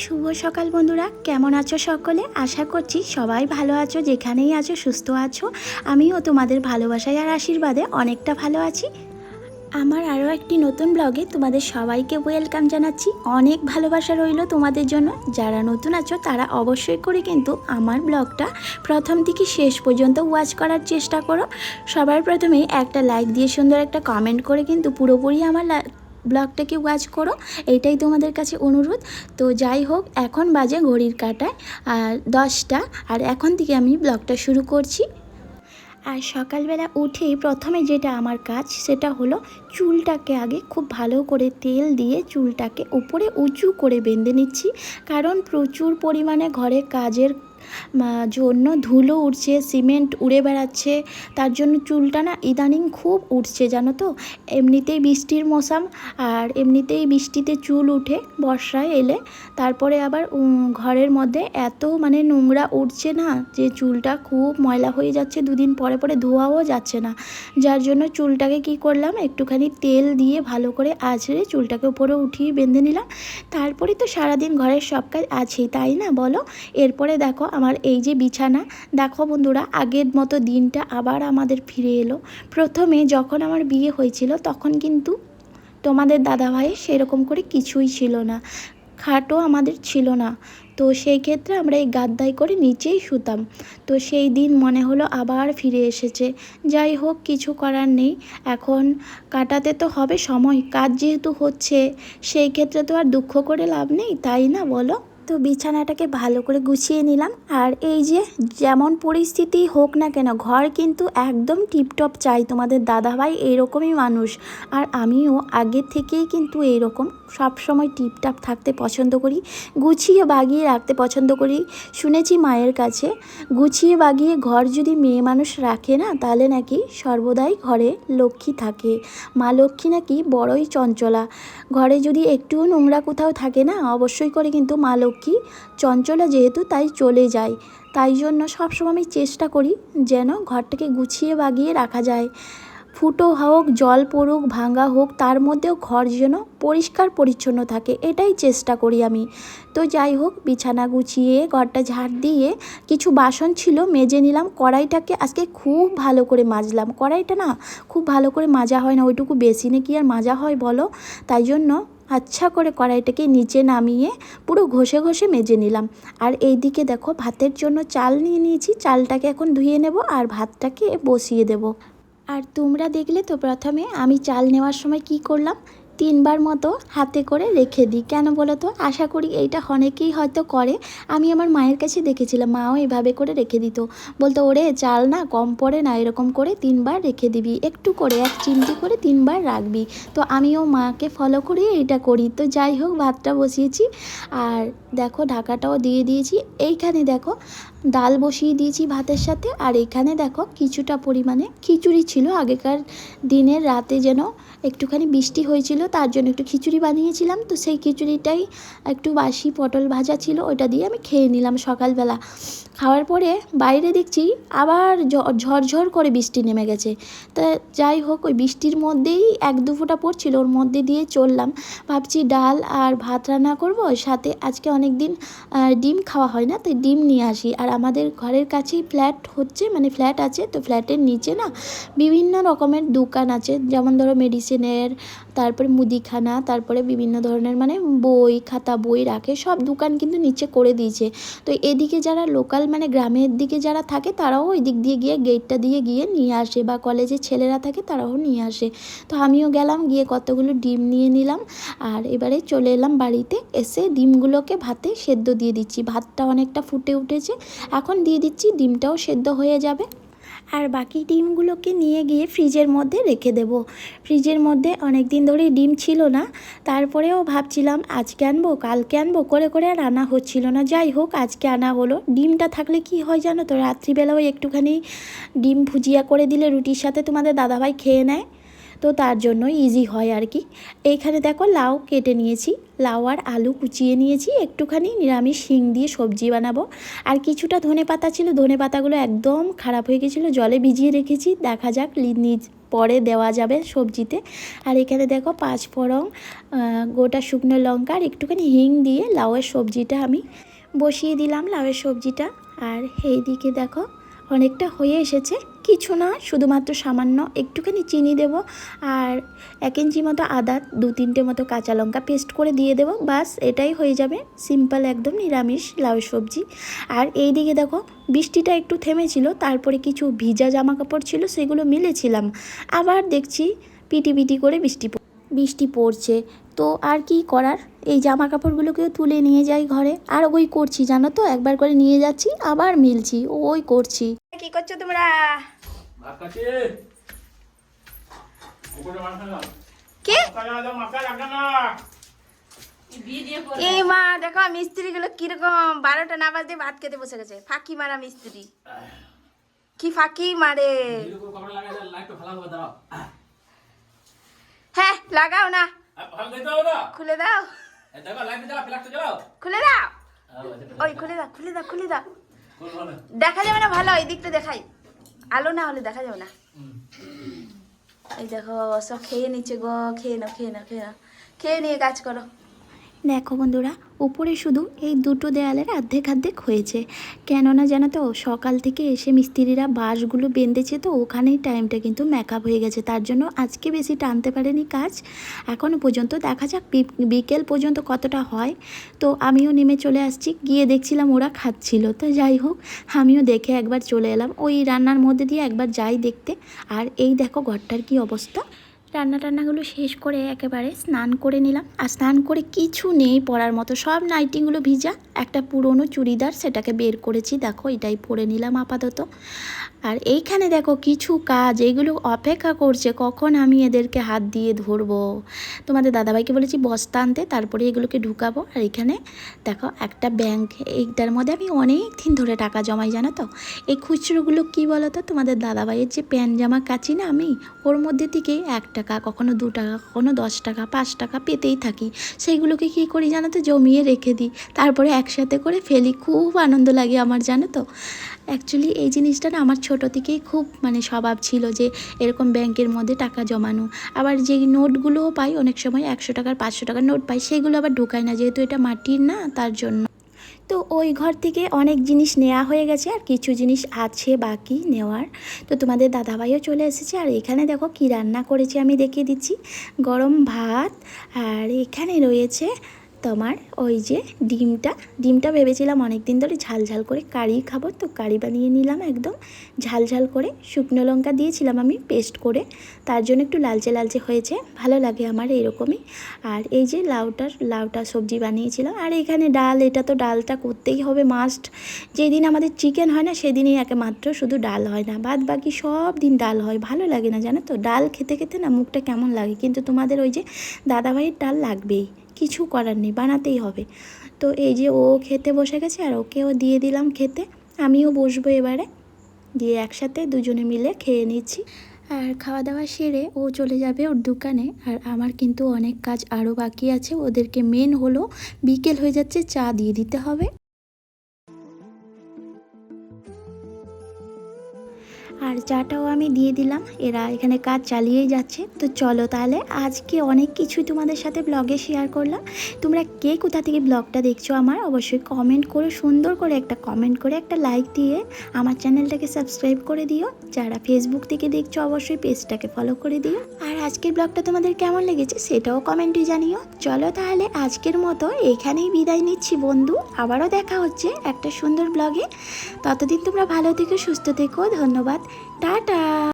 শুভ সকাল বন্ধুরা, কেমন আছো সকলে? আশা করছি সবাই ভালো আছো, যেখানেই আছো, সুস্থ আছো। আমিও তোমাদের ভালোবাসায় আর আশীর্বাদে অনেকটা ভালো আছি। আমার আরও একটি নতুন ব্লগে তোমাদের সবাইকে ওয়েলকাম জানাচ্ছি। অনেক ভালোবাসা রইল তোমাদের জন্য। যারা নতুন আছো, তারা অবশ্যই করে কিন্তু আমার ব্লগটা প্রথম থেকে শেষ পর্যন্ত ওয়াচ করার চেষ্টা করো। সবার প্রথমেই একটা লাইক দিয়ে সুন্দর একটা কমেন্ট করে কিন্তু পুরোপুরি আমার ব্লগটাকে ওয়াচ করো, এটাই তোমাদের কাছে অনুরোধ। তো যাই হোক, এখন বাজে ঘড়ির কাটায়, আর দশটা, আর এখন থেকে আমি ব্লগটা শুরু করছি। আর সকালবেলা উঠেই প্রথমে যেটা আমার কাজ, সেটা হলো চুলটাকে আগে খুব ভালো করে তেল দিয়ে চুলটাকে উপরে উঁচু করে বেঁধে নিচ্ছি। কারণ প্রচুর পরিমাণে ঘরে কাজের জন্য ধুলো উঠছে সিমেন্ট উড়ে বেড়াচ্ছে। তার জন্য চুলটা না ইদানিং খুব উঠছে জানো তো? এমনিতেই বৃষ্টির মৌসাম আর এমনিতেই বৃষ্টিতে চুল উঠে বর্ষায় এলে। তারপরে আবার ঘরের মধ্যে এত মানে নোংরা উঠছে না যে চুলটা খুব ময়লা হয়ে যাচ্ছে, দুদিন পরে পরে ধোয়াও যাচ্ছে না। যার জন্য চুলটাকে কি করলাম, একটুখানি তেল দিয়ে ভালো করে আছড়ে চুলটাকে উপরে উঠিয়ে বেঁধে নিলাম। তারপরে তো সারাদিন ঘরের সব কাজ আছেই, তাই না? বলো। এরপরে দেখো আমার এই যে বিছানা, দেখো বন্ধুরা, আগের মতো দিনটা আবার আমাদের ফিরে এলো। প্রথমে যখন আমার বিয়ে হয়েছিল, তখন কিন্তু তোমাদের দাদাভাইয়ের সেরকম করে কিছুই ছিল না, খাটও আমাদের ছিল না। তো সেই ক্ষেত্রে আমরা এই গাদ্দাই করে নিচেই শুতাম। তো সেই দিন মনে হলো আবার ফিরে এসেছে। যাই হোক, কিছু করার নেই। এখন কাটাতে তো হবে সময়, কাজ যেহেতু হচ্ছে, সেই ক্ষেত্রে তো আর দুঃখ করে লাভ নেই, তাই না বলো? তো বিছানাটাকে ভালো করে গুছিয়ে নিলাম। আর এই যে যেমন পরিস্থিতি হোক না কেন, ঘর কিন্তু একদম টিপটপ চাই তোমাদের দাদাভাই, এরকমই মানুষ। আর আমিও আগের থেকেই কিন্তু এইরকম সব সময় টিপটাপ থাকতে পছন্দ করি, গুছিয়ে বাগিয়ে রাখতে পছন্দ করি। শুনেছি মায়ের কাছে, গুছিয়ে বাগিয়ে ঘর যদি মেয়ে মানুষ রাখে না, তাহলে নাকি সর্বদাই ঘরে লক্ষ্মী থাকে। মা লক্ষ্মী নাকি বড়ই চঞ্চলা। ঘরে যদি একটুও নোংরা কোথাও থাকে না, অবশ্যই করে কিন্তু মা লক্ষ্মী চঞ্চলা যেহেতু তাই চলে যায়। তাই জন্য সবসময় আমি চেষ্টা করি যেন ঘরটাকে গুছিয়ে বাগিয়ে রাখা যায়। ফুটো হোক, জল পড়ুক, ভাঙা হোক, তার মধ্যেও ঘর যেন পরিষ্কার পরিচ্ছন্ন থাকে, এটাই চেষ্টা করি আমি। তো যাই হোক, বিছানা গুছিয়ে, ঘরটা ঝাড় দিয়ে কিছু বাসন ছিল, মেজে নিলাম, কড়াইটাকে আজকে খুব ভালো করে মাজলাম। কড়াইটা না খুব ভালো করে মাজা হয় না, ওইটুকু বেসিনে কি আর মাজা হয় বলো? তাই জন্য আচ্ছা করে কড়াইটাকে নিচে নামিয়ে পুরো ঘষে ঘষে মেজে নিলাম। আর এই দিকে দেখো ভাতের জন্য চাল নিয়ে নিয়েছি। চালটাকে এখন ধুয়ে নেব আর ভাতটাকে বসিয়ে দেব। আর তোমরা দেখলে তো প্রথমে আমি চাল নেওয়ার সময় কি করলাম? তিনবার মতো হাতে করে রেখে দিই। কেন বলো তো? আশা করি এইটা অনেকেই হয়তো করে। আমি আমার মায়ের কাছে দেখেছিলাম, মাও এভাবে করে রেখে দিত। বলতো, ওরে, চাল না, কম পড়ে না, এরকম করে তিনবার রেখে দিবি। একটু করে, এক চিমটি করে তিনবার রাখবি। তো আমিও মাকে ফলো করে এইটা করি। তো যাই হোক, ভাতটা বসিয়েছি। আর দেখো, ঢাকাটাও দিয়ে দিয়েছি। এইখানে দেখো ডাল বসিয়ে দিয়েছি ভাতের সাথে। আর এখানে দেখো কিছুটা পরিমাণে খিচুড়ি ছিল। আগেকার দিনের রাতে যেন একটুখানি বৃষ্টি হয়েছিল, তার জন্য একটু খিচুড়ি বানিয়েছিলাম। তো সেই খিচুড়িটাই একটু বাসি পটল ভাজা ছিল, ওটা দিয়ে আমি খেয়ে নিলাম সকালবেলা। খাওয়ার পরে বাইরে দেখছি আবার ঝরঝর করে বৃষ্টি নেমে গেছে। তা যাই হোক, ওই বৃষ্টির মধ্যেই এক দু ফোঁটা পড়ছিল, ওর মধ্যে দিয়ে চললাম। ভাবছি ডাল আর ভাত রান্না করব, সাথে আজকে অনেক দিন ডিম খাওয়া হয় না, তাই ডিম নিয়ে আসি। আর আমাদের ঘরের কাছেই ফ্ল্যাট হচ্ছে মানে ফ্ল্যাট আছে, তো ফ্ল্যাটের নিচে না বিভিন্ন রকমের দোকান আছে, যেমন ধরো মেডিসিনের তারপরে মুদিখানা, তারপরে বিভিন্ন ধরনের মানে বই, খাতা, বই রাখে, সব দোকান কিন্তু নিচে করে দিয়েছে। তো এদিকে যারা লোকাল মানে গ্রামের দিকে যারা থাকে, তারাও ওই দিক দিয়ে গিয়ে গেটটা দিয়ে গিয়ে নিয়ে আসে, বা কলেজে ছেলেরা থাকে, তারাও নিয়ে আসে। তো আমিও গেলাম, গিয়ে কতগুলো ডিম নিয়ে নিলাম, আর এবারে চলে এলাম বাড়িতে, এসে ডিমগুলোকে ভাতে সেদ্ধ দিয়ে দিচ্ছি। ভাতটা অনেকটা ফুটে উঠেছে এখন দিয়ে দিচ্ছি, ডিমটাও সেদ্ধ হয়ে যাবে। আর বাকি ডিমগুলোকে নিয়ে গিয়ে ফ্রিজের মধ্যে রেখে দেব। ফ্রিজের মধ্যে অনেক দিন ধরেই ডিম ছিল না, তারপরেও ভাবছিলাম আজকে আনব, কালকে আনব, করে করে আর আনা হচ্ছিল না। যাই হোক, আজকে আনা হলো। ডিমটা থাকলে কি হয় জানো তো রাত্রিবেলা ওই একটুখানি ডিম ভুজিয়া করে দিলে রুটির সাথে তোমাদের দাদাভাই খেয়ে নেয়। তো তার জন্য ইজি হয় আর কি। এইখানে দেখো লাউ কেটে নিয়েছি। লাউ আর আলু কুচিয়ে নিয়েছি। একটুখানি নিরামিষ শিং দিয়ে সবজি বানাবো। আর কিছুটা ধনে পাতা ছিল, ধনে পাতাগুলো একদম খারাপ হয়ে গেছিল, জলে ভিজিয়ে রেখেছি। দেখা যাক নিজ পরে দেওয়া যাবে সবজিতে। আর এখানে দেখো পাঁচ ফোড়ন গোটা শুকনো লঙ্কা আর একটুখানি হিং দিয়ে লাউয়ের সবজিটা আমি বসিয়ে দিলাম, লাউয়ের সবজিটা। আর এই দিকে দেখো অনেকটা হয়ে এসেছে। কিছু না, শুধুমাত্র সামান্য একটুখানি চিনি দেব আর এক ইঞ্চি মতো আদা, দু তিনটে মতো কাঁচা লঙ্কা পেস্ট করে দিয়ে দেবো। বাস, এটাই হয়ে যাবে সিম্পল একদম নিরামিষ লাউ সবজি। আর এই দিকে দেখো, বৃষ্টিটা একটু থেমেছিল, তারপরে কিছু ভিজা জামা কাপড় ছিল, সেগুলো মিলেছিলাম। আবার দেখছি পিটি পিটি করে বৃষ্টি বৃষ্টি পড়ছে তো আর কি করার? এই জামা কাপড়গুলোকেও তুলে নিয়ে যাই ঘরে। আর ওই করছি জানো তো? একবার করে নিয়ে যাচ্ছি আবার মিলছি। ওই করছি। কি করছ তোমরা? কে? এই মা দেখো মিস্ত্রিগুলো কীরকম। বারোটা না বাজতে ভাত খেতে বসে গেছে। ফাঁকি মারা মিস্ত্রি। কি ফাঁকি মারে? হ্যাঁ লাগাও না। খুলে দাও। খুলে দাও। ওই খুলে দাও খুলে দাও খুলে দাও। দেখা যাবে না ভালো এই দিকটা দেখাই। আলো না হলে দেখা যাবে না। এই দেখো সব খেয়ে নিচ্ছে গো খেয়ে নাও খেয়ে নাও খেয়ে নাও। খেয়ে নিয়ে কাজ করো। দেখো বন্ধুরা, উপরে শুধু এই দুটো দেয়ালের অর্ধেক অর্ধেক হয়েছে। কেননা জানো তো, সকাল থেকে এসে মিস্ত্রিরা বাঁশগুলো বেঁধেছে তো ওখানেই টাইমটা কিন্তু মেকআপ হয়ে গেছে। তার জন্য আজকে বেশি টানতে পারেনি কাজ। এখনও পর্যন্ত দেখা যাক বিকেল পর্যন্ত কতটা হয়। তো আমিও নেমে চলে আসছি, গিয়ে দেখছিলাম ওরা খাচ্ছিল। তো যাই হোক, আমিও দেখে একবার চলে এলাম। ওই রান্নার মধ্যে দিয়ে একবার যাই দেখতে। আর এই দেখো ঘরটার কি অবস্থা। রান্না টান্নাগুলো শেষ করে একেবারে স্নান করে নিলাম। আর স্নান করে কিছু নেই পরার মতো। সব নাইটিংগুলো ভিজা। একটা পুরনো চুড়িদার সেটাকে বের করেছি। দেখো, এটাই পরে নিলাম আপাতত। আর এইখানে দেখো কিছু কাজ। এইগুলো অপেক্ষা করছে, কখন আমি এদেরকে হাত দিয়ে ধরবো? তোমাদের দাদাভাইকে বলেছি বস্তা আনতে, তারপরে এগুলোকে ঢুকাবো। আর এখানে দেখো একটা ব্যাংক। এইটার মধ্যে আমি অনেক দিন ধরে টাকা জমাই, জানো তো? এই খুচরোগুলো কী বলো তো তোমাদের দাদাভাইয়ের যে প্যান্ট জামা কাচি না আমি, ওর মধ্যে থেকেই এক টাকা, কখনো দু টাকা, কখনো দশ টাকা, পাঁচ টাকা পেতেই থাকি। সেইগুলোকে কী করি জানো তো? জমিয়ে রেখে দিই। তারপরে একসাথে করে ফেলি। খুব আনন্দ লাগে আমার, জানো তো? অ্যাকচুয়ালি এই জিনিসটা না আমার ছোটো থেকেই খুব মানে স্বভাব ছিল যে, এরকম ব্যাংকের মধ্যে টাকা জমানো। আবার যে নোটগুলোও পাই, অনেক সময় একশো টাকার পাঁচশো টাকার নোট পাই, সেগুলো আবার ঢোকায় না, যেহেতু এটা মাটির না, তার জন্য। তো ওই ঘর থেকে অনেক জিনিস নেওয়া হয়ে গেছে আর কিছু জিনিস আছে বাকি নেওয়ার। তো তোমাদের দাদাভাইও চলে এসেছে আর এখানে দেখো কি রান্না করেছি আমি দেখিয়ে দিচ্ছি। গরম ভাত আর এখানে রয়েছে তোমার ওই যে ডিমটা ডিমটা ভেবেছিলাম অনেক দিন ধরে ঝাল ঝাল করে কারি খাব, তো কারি বানিয়ে নিলাম একদম। ঝাল ঝাল করে শুকনো লঙ্কা দিয়েছিলাম আমি পেস্ট করে, তার জন্য একটু লালচে লালচে হয়েছে, ভালো লাগে আমার এরকমই। আর এই যে লাউটার, লাউটা সবজি বানিয়েছিলাম, আর এখানে ডাল, এটা তো ডালটা করতেই হবে মাস্ট যেদিন আমাদের চিকেন হয় না, সেদিনই একমাত্র শুধু ডাল হয় না, বাদ বাকি সব দিন ডাল হয়, ভালো লাগে না জানো তো? ডাল খেতে খেতে না মুখটা কেমন লাগে, কিন্তু তোমাদের ওই যে দাদাভাইয়ের ডাল লাগবেই। কিছু করার নেই, বানাতেই হবে। তো এই যে ও খেতে বসে গেছে আর ওকেও দিয়ে দিলাম খেতে। আমিও বসবো এবারে। দিয়ে একসাথে দুজনে মিলে খেয়ে নিচ্ছি। আর খাওয়া দাওয়া সেরে ও চলে যাবে ওর দোকানে। আর আমার কিন্তু অনেক কাজ আরও বাকি আছে। ওদেরকে মেন হলো বিকেল হয়ে যাচ্ছে, চা দিয়ে দিতে হবে। আর চাটাও আমি দিয়ে দিলাম। এরা এখানে কাজ চালিয়েই যাচ্ছে। তো চলো তাহলে আজকে অনেক কিছুই তোমাদের সাথে ব্লগে শেয়ার করলাম। তোমরা কে কোথা থেকে ব্লগটা দেখছ আমার অবশ্যই কমেন্ট করে, সুন্দর করে একটা কমেন্ট করে একটা লাইক দিয়ে আমার চ্যানেলটাকে সাবস্ক্রাইব করে দিও। যারা ফেসবুক থেকে দেখছ অবশ্যই পেজটাকে ফলো করে দিও। আর আজকের ব্লগটা তোমাদের কেমন লেগেছে সেটাও কমেন্টে জানিও। চলো তাহলে আজকের মতো এখানেই বিদায় নিচ্ছি বন্ধু। আবারও দেখা হচ্ছে একটা সুন্দর ব্লগে ততদিন তোমরা ভালো থেকো, সুস্থ থেকো। ধন্যবাদ। টাটা!